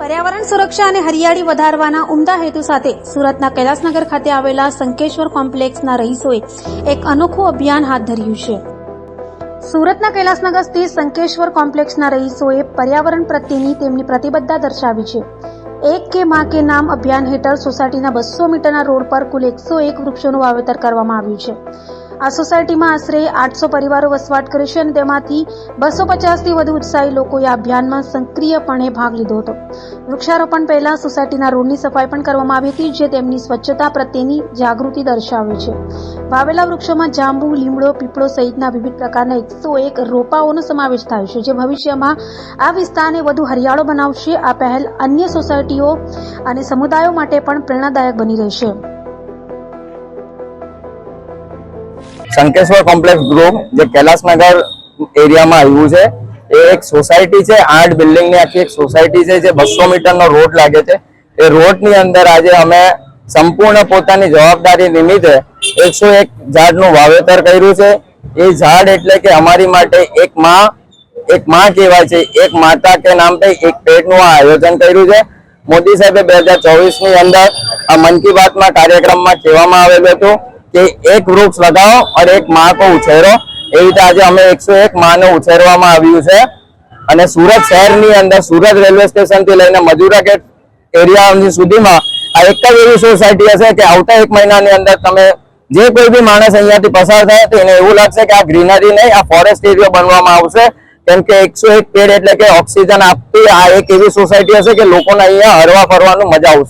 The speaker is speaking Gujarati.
પર્યાવરણ સુરક્ષા અને હરિયાળી વધારવાના ઉમદા હેતુ સાથે સુરતના કૈલાસનગર ખાતે આવેલા સંકેશ્વર કોમ્પ્લેક્સના રહીશોએ એક અનોખું અભિયાન હાથ ધર્યું છે. સુરતના કૈલાસનગર સ્થિત સંકેશ્વર કોમ્પ્લેક્સના રહીશોએ પર્યાવરણ પ્રત્યેની તેમની પ્રતિબદ્ધતા દર્શાવી છે. એક કે માં કે નામ અભિયાન હેઠળ સોસાયટીના બસો મીટરના રોડ પર કુલ એકસો એક વૃક્ષોનું વાવેતર કરવામાં આવ્યું છે. આ સોસાયટીમાં આશરે આઠસો પરિવારો વસવાટ કરે છે અને તેમાંથી બસો પચાસથી વધુ ઉત્સાહી લોકોએ આ અભિયાનમાં સક્રિયપણે ભાગ લીધો હતો. વૃક્ષારોપણ પહેલા સોસાયટીના રોડની સફાઈ પણ કરવામાં આવી હતી, જે તેમની સ્વચ્છતા પ્રત્યેની જાગૃતિ દર્શાવે છે. વાવેલા વૃક્ષોમાં જાંબુ, લીમડો, પીપળો સહિતના વિવિધ પ્રકારના એકસો એક રોપાઓનો સમાવેશ થાય છે, જે ભવિષ્યમાં આ વિસ્તારને વધુ હરિયાળો બનાવશે. આ પહેલ અન્ય સોસાયટીઓ અને સમુદાયો માટે પણ પ્રેરણાદાયક બની રહેશે. શંકેશ્વર કોમ્પ્લેક્સ ગ્રુપ જે કૈલાસનગર એરિયામાં આવ્યું છે, એ એક સોસાયટી છે, આઠ બિલ્ડિંગની આખી એક સોસાયટી છે, જે બસો મીટરનો રોડ લાગે છે. એ રોડની અંદર આજે અમે સંપૂર્ણ પોતાની જવાબદારી નિમિત્તે એકસો એક ઝાડનું વાવેતર કર્યું છે. એ ઝાડ એટલે કે અમારી માટે એક માં એક માં કહેવાય છે, એક માતા કે નામ પે એક પેટનું આ આયોજન કર્યું છે. મોદી સાહેબે બે હજાર ચોવીસની અંદર આ મન કી બાતમાં કાર્યક્રમમાં કહેવામાં આવેલું હતું. કે એક વૃક્ષ લગાવો અને એક માં કો ઉછેરો. એવી રીતે આજે અમે એકસો એક માને ઉછેરવામાં આવ્યું છે. અને સુરત શહેરની અંદર, સુરત રેલવે સ્ટેશનથી લઈને મજુરા ગેટ એરિયા સુધીમાં આ એક જ એવી સોસાયટી હશે કે આવતા એક મહિનાની અંદર તમે જે કોઈ બી માણસ અહીંયાથી પસાર થાય તો એને એવું લાગશે કે આ ગ્રીનરી નહીં, આ ફોરેસ્ટ એરિયા બનવામાં આવશે. કેમ કે એકસો એક પેડ એટલે કે ઓક્સિજન આપતી આ એક એવી સોસાયટી હશે કે લોકોને અહીંયા હરવા ફરવાનું મજા આવશે.